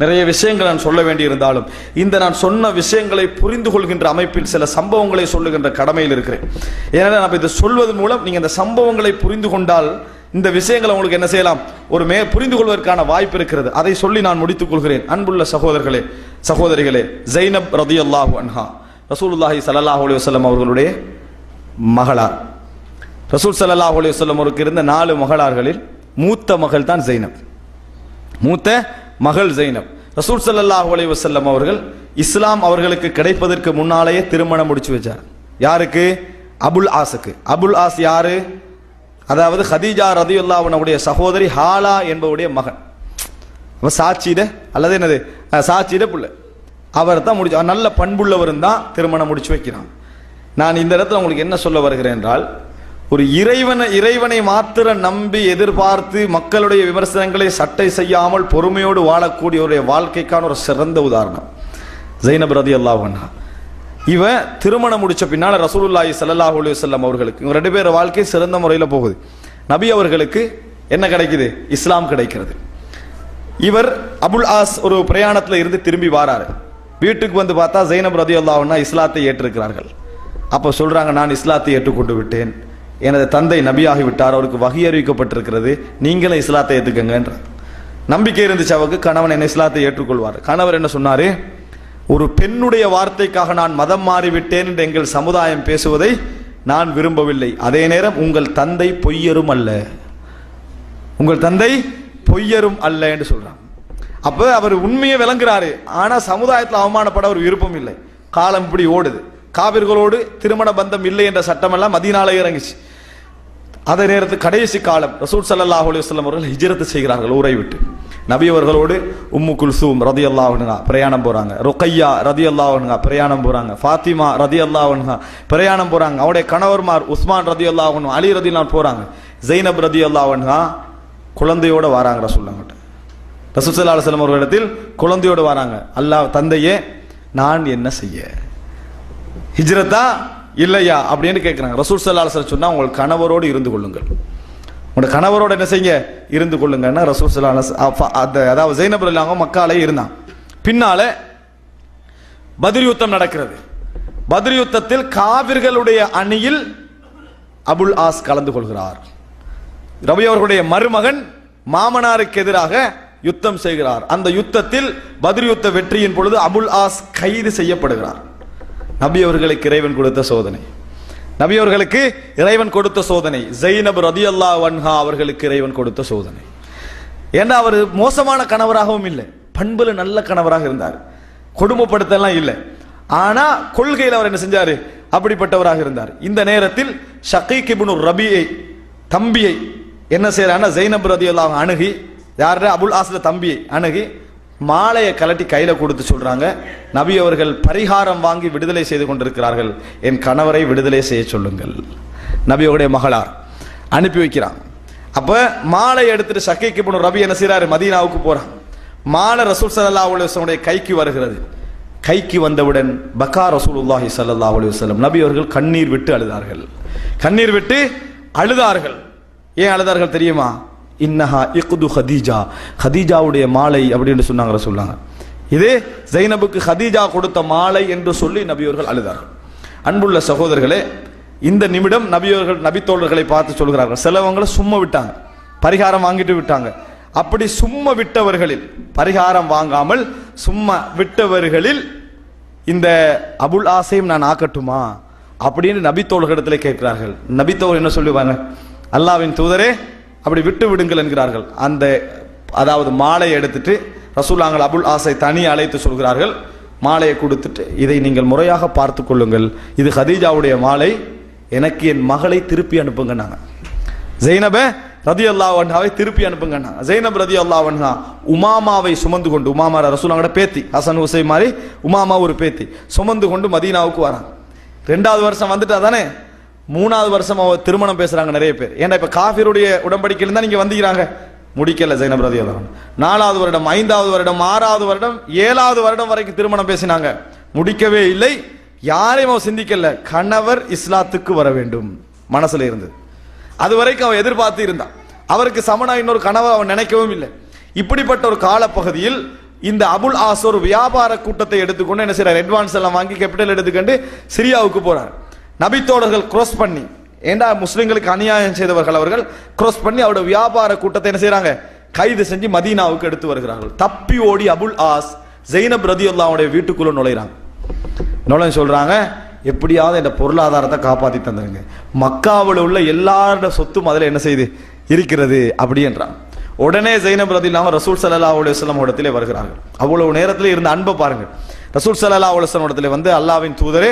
நிறைய விஷயங்கள் நான் சொல்ல வேண்டியிருந்தாலும் இந்த நான் சொன்ன விஷயங்களை புரிந்து கொள்கின்ற அமைப்பில் சில சம்பவங்களை சொல்லுகின்ற கடமையில் இருக்கிறேன். ஏன்னா நம்ம இதை சொல்வதன் மூலம் நீங்கள் இந்த சம்பவங்களை புரிந்து கொண்டால் இந்த விஷயங்களை உங்களுக்கு என்ன செய்யலாம்? ஒரு மே புரிந்து கொள்வதற்கான வாய்ப்பு இருக்கிறது. அதை சொல்லி நான் முடித்துக் கொள்கிறேன். அன்புள்ள சகோதரர்களே சகோதரிகளே ஜைனப் ரதியல்லாஹு அன்ஹா ரசூலுல்லாஹி சல்லாஹ் அலி வல்லம் அவர்களுடைய மகளார். ரசூல் சல்லாஹ் அலி வல்லம் அவருக்கு இருந்த நாலு மகளார்களில் மூத்த மகள் தான் ஜைனப். மூத்த மகள் ஜெய்னப். ரசூல் சல்லாஹ் அலி வசல்லம் அவர்கள் இஸ்லாம் அவர்களுக்கு கிடைப்பதற்கு முன்னாலேயே திருமணம் முடிச்சு வச்சார். யாருக்கு? அபுல் ஆஸுக்கு. அபுல் ஆஸ் யாரு? அதாவது ஹதீஜா ரதியுல்லாவுடைய சகோதரி ஹாலா என்பவருடைய மகன். அவர் சாட்சியிட அல்லது என்னது? சாட்சியிட புள்ள. அவர் தான் முடிச்சு நல்ல பண்புள்ளவரும் தான் திருமணம் முடிச்சு வைக்கிறான். நான் இந்த இடத்துல உங்களுக்கு என்ன சொல்ல வருகிறேன் என்றால் ஒரு இறைவனை இறைவனை மாத்திர நம்பி எதிர்பார்த்து மக்களுடைய விமர்சனங்களை சட்டை செய்யாமல் பொறுமையோடு வாழக்கூடியவருடைய வாழ்க்கைக்கான ஒரு சிறந்த உதாரணம். ஜெயினப் ரதி அல்லாஹன்னா இவன் திருமணம் முடிச்ச பின்னால் ரசூலுல்லாஹி ஸல்லல்லாஹு அலைஹி அவர்களுக்கு இவங்க ரெண்டு பேர் வாழ்க்கை சிறந்த முறையில் போகுது. நபி அவர்களுக்கு என்ன கிடைக்குது? இஸ்லாம் கிடைக்கிறது. இவர் அபுல் ஆஸ் ஒரு பிரயாணத்தில் இருந்து திரும்பி வாராரு. வீட்டுக்கு வந்து பார்த்தா ஜெயினப் ரதி அல்லாஹன்னா இஸ்லாத்தை ஏற்றிருக்கிறார்கள். அப்போ சொல்கிறாங்க நான் இஸ்லாத்தை ஏற்றுக்கொண்டு விட்டேன். எனது தந்தை நபியாகிவிட்டார் அவருக்கு வகி அறிவிக்கப்பட்டிருக்கிறது. நீங்களும் இஸ்லாத்தை ஏற்றுக்கங்கன்ற நம்பிக்கை இருந்துச்சு அவருக்கு கணவன் என்ன இஸ்லாத்தை ஏற்றுக்கொள்வார். கணவர் என்ன சொன்னார்? ஒரு பெண்ணுடைய வார்த்தைக்காக நான் மதம் மாறிவிட்டேன் என்று எங்கள் சமுதாயம் பேசுவதை நான் விரும்பவில்லை. அதே நேரம் உங்கள் தந்தை பொய்யரும் அல்ல. உங்கள் தந்தை பொய்யரும் அல்ல என்று சொல்கிறான் அப்போ அவர் உண்மையை விளங்குறாரு. ஆனால் சமுதாயத்தில் அவமானப்பட ஒரு விருப்பம் இல்லை. காலம் இப்படி ஓடுது. காவிர்களோடு திருமண பந்தம் இல்லை என்ற சட்டமெல்லாம் மதியனால இறங்குச்சு. அதே நேரத்து கடைசி காலம் ரசூல் ஸல்லல்லாஹு அலைஹி அவர்கள் ஹிஜரத்து செய்கிறார்கள் ஊரை விட்டு. நபி அவர்களோடு உம்மு குல்சூம் ரதி அல்லாஹனுங்க பிரயாணம் போகிறாங்க ருக்கையா ரதி அல்லாஹனுங்க பிரயாணம் போகிறாங்க ஃபாத்திமா ரதி அல்லாஹனுங்க பிரயாணம் போகிறாங்க அவருடைய கணவர்மார் உஸ்மான் ரதி அல்லாஹ்னு அலி ரதி போகிறாங்க ஜெய்னப் ரதி அல்லாஹனுங்க குழந்தையோட வராங்க ரசூல்லாங்கிட்ட ரசூல் சல்லா அலுவலம் அவர்களிடத்தில் குழந்தையோடு வராங்க. அல்லாஹ் தந்தையே நான் என்ன செய்ய? ஹிஜ்ரத்தா இல்லையா அப்படின்னு கேட்குறாங்க ரசூல் சல்லா சொன்னால் உங்கள் கணவரோடு இருந்து கொள்ளுங்கள். உங்களோட கணவரோட என்ன செய்யுங்க? இருந்து கொள்ளுங்கன்னா ரசூல் சல்லா அந்த அதாவது ஜெயினப் இல்லாம மக்காலே இருந்தான். பின்னால பதில் யுத்தம் நடக்கிறது. பதில் யுத்தத்தில் காவிர்களுடைய அணியில் அபுல் ஆஸ் கலந்து கொள்கிறார். ரவி அவர்களுடைய மருமகன் மாமனாருக்கு எதிராக யுத்தம் செய்கிறார். அந்த யுத்தத்தில் பதில் யுத்த வெற்றியின் பொழுது அபுல் ஆஸ் கைது செய்யப்படுகிறார். நபி அவர்களுக்கு இறைவன் கொடுத்த சோதனை. நபி அவர்களுக்கு இறைவன் கொடுத்த சோதனை. ஜெயினப் ரதி அல்லா வன்ஹா அவர்களுக்கு இறைவன் கொடுத்த சோதனை. ஏன்னா அவர் மோசமான கணவராகவும் இல்லை. பண்பில் நல்ல கணவராக இருந்தார். கொடுமைப்படுத்தலாம் இல்லை. ஆனால் கொள்கையில் அவர் என்ன செஞ்சார்? அப்படிப்பட்டவராக இருந்தார். இந்த நேரத்தில் ஷகீக் இபுனு ரபியை தம்பியை என்ன செய்யறான்னா ரதி அல்லாஹ் அணுகி யார் அபுல் ஆஸ்ல தம்பியை அணுகி மாலையை கலட்டி கையில் கொடுத்து சொல்கிறாங்க நபி அவர்கள் பரிகாரம் வாங்கி விடுதலை செய்து கொண்டிருக்கிறார்கள். என் கணவரை விடுதலை செய்ய சொல்லுங்கள். நபியோடைய மகளார் அனுப்பி வைக்கிறாங்க. அப்போ மாலை எடுத்துட்டு சக்கைக்கு போன ரபி என்ன செய்கிறாரு மதீனாவுக்கு போகிறான் மாலை ரசூல் சல்லா அலைஹி கைக்கு வருகிறது. கைக்கு வந்தவுடன் பக்கா ரசூலுல்லாஹி ஸல்லல்லாஹு அலைஹி வஸல்லம் நபி அவர்கள் கண்ணீர் விட்டு அழுதார்கள். கண்ணீர் விட்டு அழுதார்கள். ஏன் அழுதார்கள் தெரியுமா? இன்னஹா இக்து ஹதீஜா. ஹதீஜாவுடைய மாலை அப்படின்னு சொன்னாங்க சொல்லாங்க இதே ஜைனபுக்கு ஹதீஜா கொடுத்த மாலை என்று சொல்லி நபியோர்கள் அழுதார்கள். அன்புள்ள சகோதரர்களே இந்த நிமிடம் நபியவர்கள் நபித்தோழர்களை பார்த்து சொல்கிறார்கள். சிலவங்களை சும்மா விட்டாங்க. பரிகாரம் வாங்கிட்டு விட்டாங்க. அப்படி சும்மா விட்டவர்களில் பரிகாரம் வாங்காமல் சும்மா விட்டவர்களில் இந்த அபுல் ஆசையும் நான் ஆக்கட்டுமா? அப்படின்னு நபித்தோழர்களிடத்தில் கேட்கிறார்கள். நபித்தோழர் என்ன சொல்லுவாங்க? அல்லாவின் தூதரே அப்படி விட்டு விடுங்கள் என்கிறார்கள். அந்த அதாவது மாலையை எடுத்துட்டு ரசூலாங்கள் அபுல் ஆசை தனி அழைத்து சொல்கிறார்கள். மாலையை கொடுத்துட்டு இதை நீங்கள் முறையாக பார்த்து கொள்ளுங்கள். இது ஹதீஜாவுடைய மாலை. எனக்கு என் மகளை திருப்பி அனுப்புங்கன்னாங்க ஜெய்னப ரதி அல்லாவன்ஹாவை திருப்பி அனுப்புங்கண்ணா ஜெய்னப் ரதி அல்லாவன்ஹா உமாமாவை சுமந்து கொண்டு உமாமா ரசூலாங்கட பேத்தி ஹசன் உசை மாதிரி உமாமா ஒரு பேத்தி சுமந்து கொண்டு மதீனாவுக்கு வரான் ரெண்டாவது வருஷம் வந்துட்டா தானே மூணாவது வருஷம் அவ திருமணம் பேசுறாங்க நிறைய பேர். ஏன்னா இப்ப காஃபிருடைய உடன்படிக்கையில தான் நீங்க வந்துக்கிறாங்க முடிக்கல ஜெய்னப் ரதி நாலாவது வருடம் ஐந்தாவது வருடம் ஆறாவது வருடம் ஏழாவது வருடம் வரைக்கும் திருமணம் பேசினாங்க. முடிக்கவே இல்லை. யாரையும் அவன் சிந்திக்கல. கணவர் இஸ்லாத்துக்கு வர வேண்டும். மனசுல இருந்து அது வரைக்கும் அவன் எதிர்பார்த்து இருந்தான் அவருக்கு சமனா இன்னொரு கனவை அவன் நினைக்கவும் இல்லை. இப்படிப்பட்ட ஒரு காலப்பகுதியில் இந்த அபுல் ஆசோர் வியாபார கூட்டத்தை எடுத்துக்கொண்டு என்ன செய்றார்? அட்வான்ஸ் எல்லாம் வாங்கி கேபிட்டல் எடுத்துக்கொண்டு சிரியாவுக்கு போறார். நபித்தோழர்கள் கிராஸ் பண்ணி ஏண்டா முஸ்லிம்களுக்கு அநியாயம் செய்தவர்கள் அவர்கள்? கிராஸ் பண்ணி அவருடைய வியாபார கூட்டத்தை என்ன செய்யறாங்க கைது செஞ்சு மதீனாவுக்கு எடுத்து வருகிறார்கள். தப்பி ஓடி அபுல் ஆஸ் ஜெயினப் ரதியுல்லாவுடைய வீட்டுக்குள்ள நுழைறாங்க நுழைஞ்சு சொல்றாங்க எப்படியாவது இந்த பொருளாதாரத்தை காப்பாற்றி தந்துருங்க. மக்காவில் உள்ள எல்லாரோட சொத்தும் அதில் என்ன செய்யுது இருக்கிறது. அப்படின்றான் உடனே ஜெயினப் இல்லாமல் ரசூல் சல்லா அலுவலம் இடத்திலே வருகிறார்கள். அவ்வளவு நேரத்தில் இருந்த அன்பை பாருங்கள். ரசூல் சல்லா அலுவலம் இடத்துல வந்து அல்லாவின் தூதரே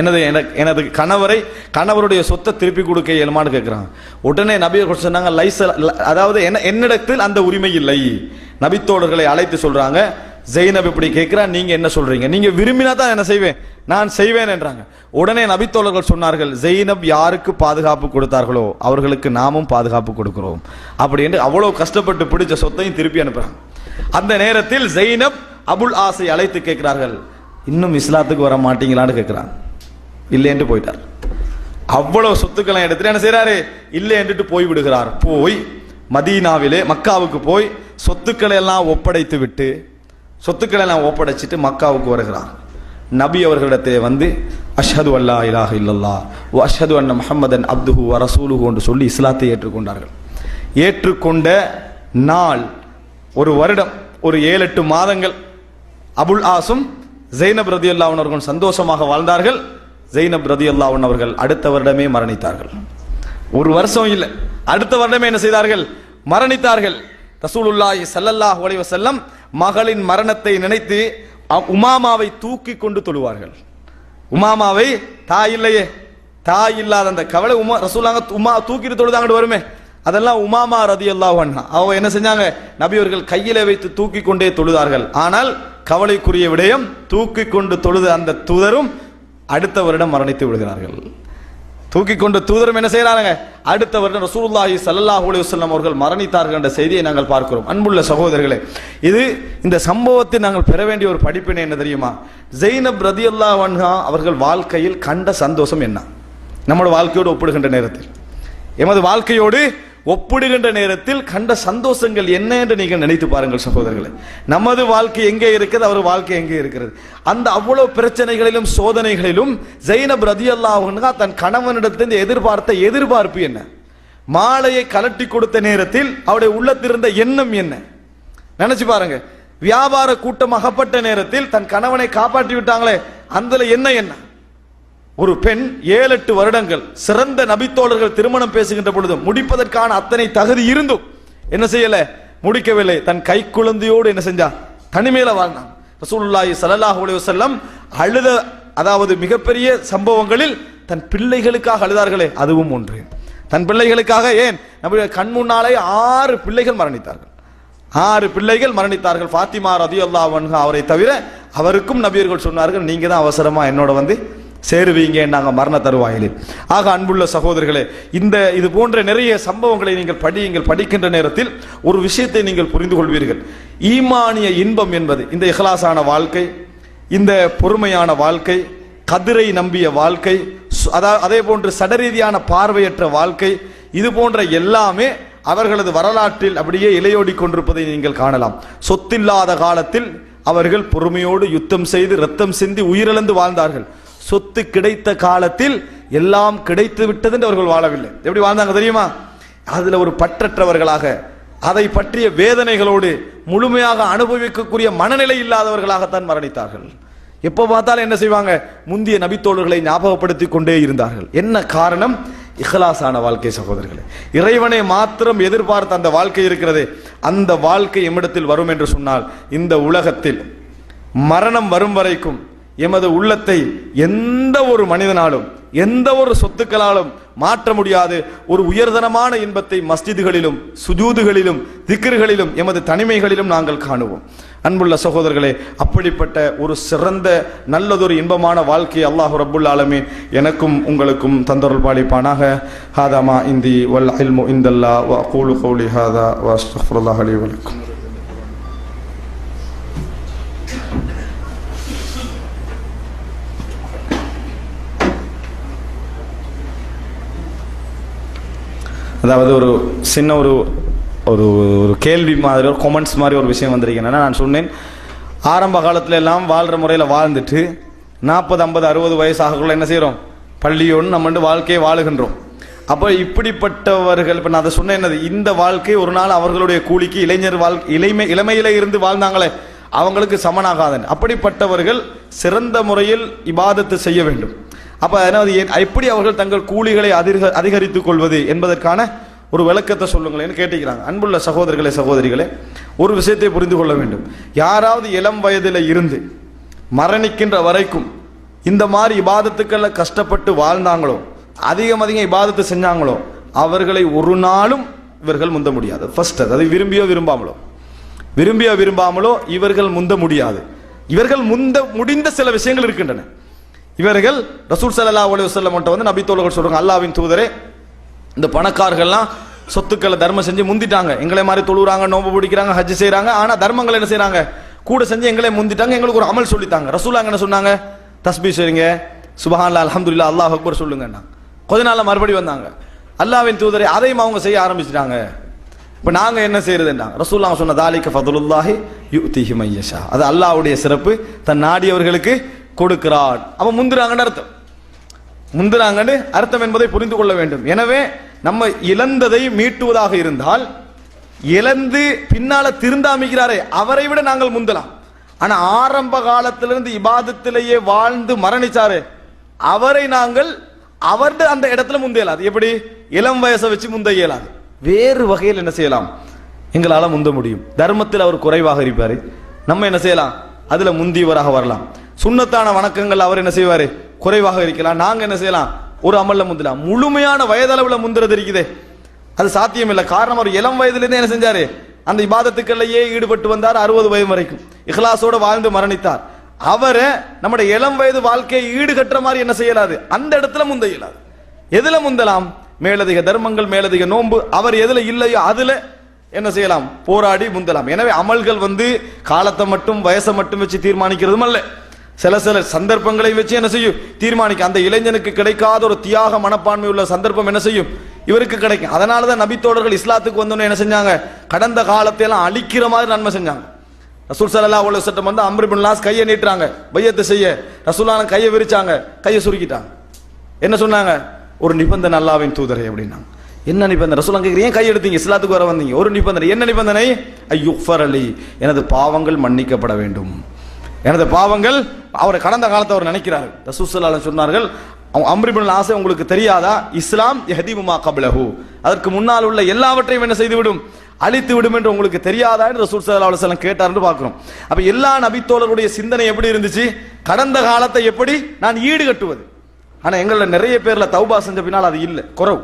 எனது எனது கணவரை கணவருடைய சொத்தை திருப்பி கொடுக்க இயலுமான்னு கேட்குறாங்க உடனே நபியர்கள் சொன்னாங்க லைச அதாவது என்ன என்னிடத்தில் அந்த உரிமை இல்லை. நபித்தோழர்களை அழைத்து சொல்கிறாங்க ஜெயினப் இப்படி கேட்குறான் நீங்கள் என்ன சொல்கிறீங்க நீங்கள் விரும்பினா தான் என்ன செய்வேன்? நான் செய்வேன் என்றாங்க. உடனே நபித்தோழர்கள் சொன்னார்கள் ஜெயினப் யாருக்கு பாதுகாப்பு கொடுத்தார்களோ அவர்களுக்கு நாமும் பாதுகாப்பு கொடுக்கிறோம். அப்படி என்று அவ்வளோ கஷ்டப்பட்டு பிடிச்ச சொத்தையும் திருப்பி அனுப்புகிறாங்க அந்த நேரத்தில் ஜெயினப் அபுல் ஆசை அழைத்து கேட்கிறார்கள் இன்னும் இஸ்லாத்துக்கு வர மாட்டீங்களான்னு கேட்குறாங்க இல்லைன்ட்டு போயிட்டார். அவ்வளவு சொத்துக்களை எடுத்துட்டு என்ன செய்யறாரு இல்லை என்றுட்டு போய் விடுகிறார். போய் மதீனாவிலே மக்காவுக்கு போய் சொத்துக்களை எல்லாம் ஒப்படைத்து விட்டு சொத்துக்களை எல்லாம் ஒப்படைச்சிட்டு மக்காவுக்கு வருகிறார். நபி அவர்களிடத்தை வந்து அஷது அல்லா இலாஹ் இல்லல்லா ஓ அஷது அண்ண முஹம்மதன் அப்துஹு வ என்று சொல்லி இஸ்லாத்தை ஏற்றுக்கொண்டார்கள். ஏற்றுக்கொண்ட நாள் ஒரு வருடம் ஒரு ஏழு எட்டு மாதங்கள் அபுல் ஆசும் ஜெய்னப் ரதியுல்லா அவர்கள் சந்தோஷமாக வாழ்ந்தார்கள். ஜெயினப் ரதி அவர்கள் அடுத்த வருடமே மரணித்தார்கள். ஒரு வருஷம் இல்லை. அடுத்த வருடமே என்ன செய்தார்கள்? மரணித்தார்கள். ரசூலுல்லாஹி சல்லல்லாஹ் அலைஹி செல்லம் மகளின் மரணத்தை நினைத்து அ- உமாமாவை தூக்கி கொண்டு தொழுவார்கள். உமாமாவை தாய் இல்லையே. தாய் இல்லாத அந்த கவலை உமா ரசூலாங்க உமா தூக்கிட்டு தொழுதாங்கட்டு வருமே. அதெல்லாம் உமாமா ரதி அல்லாஹன்னா அவங்க என்ன செஞ்சாங்க? நபியவர்கள் கையில வைத்து தூக்கி கொண்டே தொழுதார்கள். ஆனால் கவலைக்குரிய விடயம் தூக்கி கொண்டு தொழுத அந்த தூதரும் அடுத்த வருடம் மரணித்து விடுகிறார்கள். தூக்கி கொண்டு தூதரும் என்ன செய்கிறாங்க அடுத்த வருடம் ரசூல்லாஹி சல்லாஹ் அலுவலம் அவர்கள் மரணித்தார்கள் என்ற செய்தியை நாங்கள் பார்க்கிறோம். அன்புள்ள சகோதரர்களே இது இந்த சம்பவத்தை நாங்கள் பெற வேண்டிய ஒரு படிப்பினை என்ன தெரியுமா? ஜெய்னப் ரதியல்லாஹு வன்ஹா அவர்கள் வாழ்க்கையில் கண்ட சந்தோஷம் என்ன? நம்மளோட வாழ்க்கையோடு ஒப்பிடுகின்ற நேரத்தில். எமது வாழ்க்கையோடு ஒப்பிடுகின்ற நேரத்தில் கண்ட சந்தோஷங்கள் என்ன என்று நீங்கள் நினைத்து பாருங்கள் சகோதரர்களே. நமது வாழ்க்கை எங்கே இருக்கிறது அவர் வாழ்க்கை எங்கே இருக்கிறது? அந்த அவ்வளவு பிரச்சனைகளிலும் சோதனைகளிலும் ஜெயினப் ரதி அல்லாஹா தன் கணவனிடத்திலிருந்து எதிர்பார்த்த எதிர்பார்ப்பு என்ன? மாலையை கலட்டி கொடுத்த நேரத்தில் அவருடைய உள்ளத்திருந்த எண்ணம் என்ன? நினைச்சு பாருங்க. வியாபார கூட்டம் அகப்பட்ட நேரத்தில் தன் கணவனை காப்பாற்றி விட்டாங்களே அந்த என்ன என்ன ஒரு பெண் ஏழு எட்டு வருடங்கள் சிறந்த நபித்தோழர்கள் திருமணம் பேசுகின்ற பொழுது முடிப்பதற்கான அத்தனை தகுதி இருந்தும் என்ன செய்யல? முடிக்கவில்லை. தன் கை குழந்தையோடு என்ன செஞ்சா? தனிமையில வாழ்ந்தான். ரசூலுல்லாஹி ஸல்லல்லாஹு அலைஹி வஸல்லம் அழுத அதாவது மிகப்பெரிய சம்பவங்களில் தன் பிள்ளைகளுக்காக அழுதார்களே அதுவும் ஒன்று. தன் பிள்ளைகளுக்காக ஏன்? நம்முடைய கண் முன்னாலே ஆறு பிள்ளைகள் மரணித்தார்கள். ஆறு பிள்ளைகள் மரணித்தார்கள். ஃபாத்திமா ரதியல்லாஹு அன்ஹா அவரை தவிர அவருக்கும் நபியர்கள் சொன்னார்கள் நீங்க தான் அவசரமா என்னோட வந்து சேருவீங்க நாங்கள் மரண தருவாயிலில் ஆக அன்புள்ள சகோதரர்களே இந்த இது போன்ற நிறைய சம்பவங்களை நீங்கள் படியுங்கள். படிக்கின்ற நேரத்தில் ஒரு விஷயத்தை நீங்கள் புரிந்து கொள்வீர்கள் ஈமானிய இன்பம் என்பது இந்த இஹலாசான வாழ்க்கை இந்த பொறுமையான வாழ்க்கை கதிரை நம்பிய வாழ்க்கை சு- அதா அதே போன்று சடரீதியான பார்வையற்ற வாழ்க்கை இது போன்ற எல்லாமே அவர்களது வரலாற்றில் அப்படியே இலையோடி கொண்டிருப்பதை நீங்கள் காணலாம். சொத்தில்லாத காலத்தில் அவர்கள் பொறுமையோடு யுத்தம் செய்து ரத்தம் சிந்தி உயிரிழந்து வாழ்ந்தார்கள். சொத்து கிடைத்த காலத்தில் எல்லாம் கிடைத்து விட்டது என்று அவர்கள் வாழவில்லை. எப்படி வாழ்ந்தாங்க தெரியுமா? அதுல ஒரு பற்றற்றவர்களாக அதை பற்றிய வேதனைகளோடு முழுமையாக அனுபவிக்கக்கூடிய மனநிலை இல்லாதவர்களாகத்தான் மரணித்தார்கள். எப்போ பார்த்தாலும் என்ன செய்வாங்க? முந்திய நபித்தோழர்களை ஞாபகப்படுத்தி கொண்டே இருந்தார்கள். என்ன காரணம்? இஹலாசான வாழ்க்கை சகோதரர்களே இறைவனை மாத்திரம் எதிர்பார்த்த அந்த வாழ்க்கை இருக்கிறதே அந்த வாழ்க்கை எம்மிடத்தில் வரும் என்று சொன்னால் இந்த உலகத்தில் மரணம் வரும் வரைக்கும் எமது உள்ளத்தை எந்த ஒரு மனிதனாலும் எந்த ஒரு சொத்துக்களாலும் மாற்ற முடியாது. ஒரு உயர்தனமான இன்பத்தை மஸ்ஜிதுகளிலும் சுஜூதுகளிலும் திக்ருகளிலும் எமது தனிமைகளிலும் நாங்கள் காணுவோம். அன்புள்ள சகோதரர்களே அப்படிப்பட்ட ஒரு சிறந்த நல்லதொரு இன்பமான வாழ்க்கை அல்லாஹு ரபுல் ஆலமீன் எனக்கும் உங்களுக்கும் தந்தருள் பாலிப்பானாக. ஹாதாமா இந்தி வல் இல்மு இந்தல்லா வ கூலு கௌலி ஹாதா வ அஸ்தக்ஃபிருல்லாஹ் அதாவது ஒரு சின்ன ஒரு ஒரு ஒரு கேள்வி மாதிரி ஒரு கொமெண்ட்ஸ் மாதிரி ஒரு விஷயம் வந்திருக்கேன் நான் சொன்னேன். ஆரம்ப காலத்துல எல்லாம் வாழ்கிற முறையில் வாழ்ந்துட்டு நாற்பது ஐம்பது அறுபது வயசு ஆகக்குள்ள என்ன செய்கிறோம் பள்ளியோடு நம்ம வந்து வாழ்க்கையை வாழுகின்றோம். அப்போ இப்படிப்பட்டவர்கள் இப்போ நான் அதை சொன்னேன் என்னது? இந்த வாழ்க்கை ஒரு நாள் அவர்களுடைய கூலிக்கு இளைஞர் வாழ் இளைமை இளமையில இருந்து வாழ்ந்தாங்களே அவங்களுக்கு சமனாகாதன் அப்படிப்பட்டவர்கள் சிறந்த முறையில் இபாதத்து செய்ய வேண்டும். அப்போ அதாவது எப்படி அவர்கள் தங்கள் கூலிகளை அதிக அதிகரித்துக் கொள்வது என்பதற்கான ஒரு விளக்கத்தை சொல்லுங்களேன்னு கேட்டுக்கிறாங்க அன்புள்ள சகோதரர்களே சகோதரிகளே ஒரு விஷயத்தை புரிந்து கொள்ள வேண்டும். யாராவது இளம் வயதில் இருந்து மரணிக்கின்ற வரைக்கும் இந்த மாதிரி இபாதத்துக்களை கஷ்டப்பட்டு வாழ்ந்தாங்களோ அதிகம் அதிகம் இபாதத்தை செஞ்சாங்களோ அவர்களை ஒரு நாளும் இவர்கள் முந்த முடியாது. ஃபர்ஸ்ட் அது விரும்பியோ விரும்பாமலோ. விரும்பியோ விரும்பாமலோ இவர்கள் முந்த முடியாது. இவர்கள் முந்த முடிந்த சில விஷயங்கள் இருக்கின்றன. இவர்கள் ரசூல் சல்லா அலி வஸல்லம் மட்டும் வந்து நபி தோழர்கள் சொல்றாங்க அல்லாவின் தூதரே இந்த பணக்காரர்கள்லாம் சொத்துக்களை தர்மம் செஞ்சு முந்திட்டாங்க. எங்களை மாதிரி தொழுறாங்க நோம்பு பிடிக்கிறாங்க ஹஜ் செய்கிறாங்க ஆனால் தர்மங்கள் என்ன செய்கிறாங்க கூட செஞ்சு எங்களை முந்திட்டாங்க எங்களுக்கு ஒரு அமல் சொல்லித்தாங்க ரசூலாங்க என்ன சொன்னாங்க? தஸ்பி செய்யுங்க. சுபஹான்லா அலமதுல்லா அல்லாஹ் அக்பர் சொல்லுங்கண்ணா. கொஞ்ச நாளில் மறுபடி வந்தாங்க. அல்லாஹ்வின் தூதரை அதையும் அவங்க செய்ய ஆரம்பிச்சிட்டாங்க. இப்போ நாங்கள் என்ன செய்யறதுன்றாங்க ரசூலுல்லாஹ் சொன்ன தாலிக ஃபதுலுல்லாஹி திஹி மையஷா அது அல்லாவுடைய சிறப்பு. தன் நாடியவர்களுக்கு கொடுக்கிறான். அப்ப முந்துறாங்கன்னு அர்த்தம். முந்துறாங்கன்னு அர்த்தம் என்பதை புரிந்து கொள்ள வேண்டும். எனவே நம்ம இழந்ததை மீட்டுவதாக இருந்தால் இழந்து பின்னால திருந்தாமிக்கிறாரே அவரை விட நாங்கள் முந்தலாம். ஆனா ஆரம்ப காலத்திலிருந்து இபாதத்திலேயே வாழ்ந்து மரணிச்சாரு அவரை நாங்கள் அவர்கிட்ட அந்த இடத்துல முந்த இயலாது. எப்படி? இளம் வயசை வச்சு முந்த இயலாது. வேறு வகையில் என்ன செய்யலாம்? எங்களால் முந்த முடியும். தர்மத்தில் அவர் குறைவாக இருப்பார். நம்ம என்ன செய்யலாம்? அதில் முந்தியவராக வரலாம். சுண்ணத்தான வணக்கங்கள் அவர் என்ன செய்வார்? குறைவாக இருக்கலாம். நாங்கள் என்ன செய்யலாம்? ஒரு அமல்ல முந்தலாம். முழுமையான வயதளவில் முந்துறது இருக்குதே. அது சாத்தியம் இல்லை காரணம் அவர் இளம் வயதுலேருந்து என்ன செஞ்சார்? அந்த இபாதத்துக்கள்லயே ஈடுபட்டு வந்தார் அறுபது வயது வரைக்கும். இஹ்லாசோடு வாழ்ந்து மரணித்தார். அவரை நம்முடைய இளம் வயது வாழ்க்கையை ஈடுகட்டுற மாதிரி என்ன செய்யலாது? அந்த இடத்துல முந்த இயலாது. முந்தலாம்? மேலதிக தர்மங்கள் மேலதிக நோன்பு. அவர் எதில் இல்லையோ அதில் என்ன செய்யலாம்? போராடி முந்தலாம். எனவே அமல்கள் வந்து காலத்தை மட்டும் வயசை மட்டும் வச்சு தீர்மானிக்கிறதும் அல்ல. சில சில சந்தர்ப்பங்களை வச்சு என்ன செய்யும்? தீர்மானிக்க. அந்த இளைஞனுக்கு கிடைக்காத ஒரு தியாக மனப்பான்மை உள்ள சந்தர்ப்பம் என்ன செய்யும்? இவருக்கு கிடைக்கும். அதனால தான் நபித்தோழர்கள் இஸ்லாத்துக்கு வந்தோன்னு என்ன செஞ்சாங்க? கடந்த காலத்தை எல்லாம் அழிக்கிற மாதிரி நன்மை செஞ்சாங்க. ரசூல் சல்லா உள்ள சட்டம் வந்து அம்ரு லாஸ் கையை நீட்டுறாங்க. பையத்தை செய்ய. ரசூலான கையை விரிச்சாங்க. கையை சுருக்கிட்டாங்க. என்ன சொன்னாங்க? ஒரு நிபந்தனை அல்லாவின் தூதரை அப்படின்னாங்க. என்ன நிபந்தனை? ரசூலா கேட்குறீங்க ஏன் கை எடுத்தீங்க? இஸ்லாத்துக்கு வர வந்தீங்க. ஒரு நிபந்தனை. என்ன நிபந்தனை? ஐயுஃபர் அலி எனது பாவங்கள் மன்னிக்கப்பட வேண்டும். எனது பாவங்கள் அவரை கடந்த காலத்தை அவர் நினைக்கிறார். ரசூசல்லால சொன்னார்கள் அவங்க அம்ரிபின் ஆசை உங்களுக்கு தெரியாதா? இஸ்லாம் எஹதீபுமா கபிலஹு. அதற்கு முன்னால் உள்ள எல்லாவற்றையும் என்ன செய்து விடும் அழித்து விடும் என்று உங்களுக்கு தெரியாதா என்று ரசூல் சல்லா அலுவலம் கேட்டார்னு பார்க்குறோம். அப்போ எல்லா நபித்தோழருடைய சிந்தனை எப்படி இருந்துச்சு? கடந்த காலத்தை எப்படி நான் ஈடுகட்டுவது? ஆனால் எங்களில் நிறைய பேரில் தௌபா செஞ்ச பின்னால் அது இல்லை. குறவு.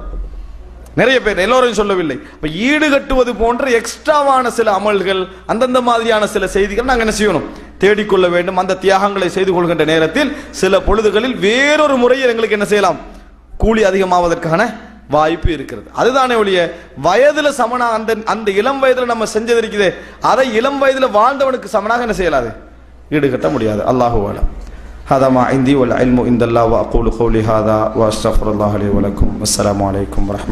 நிறைய பேர் எல்லோரையும் சொல்லவில்லை இப்ப ஈடுகட்டுவது போன்ற எக்ஸ்ட்ராவான சில அமல்கள் அந்தந்த மாதிரியான சில செய்திகள் நாங்க என்ன செய்யணும் தேடிக்கொள்ள வேண்டும் அந்த தியாகங்களை செய்து கொள்கின்ற நேரத்தில் சில பொழுதுகளில் வேறொரு முறையில் எங்களுக்கு என்ன செய்யலாம் கூலி அதிகமாவதற்கான வாய்ப்பு இருக்கிறது அதுதானே ஒழிய வயதுல சமனா அந்த அந்த இளம் வயதுல நம்ம செஞ்சது இருக்குதே அதை இளம் வயதுல வாழ்ந்தவனுக்கு சமனாக என்ன செய்யலாது ஈடுகட்ட முடியாது அல்லாஹு அலம் هذا ما عندي والعلم عند الله وأقول قولي هذا وأستغفر الله لي ولكم والسلام عليكم ورحمة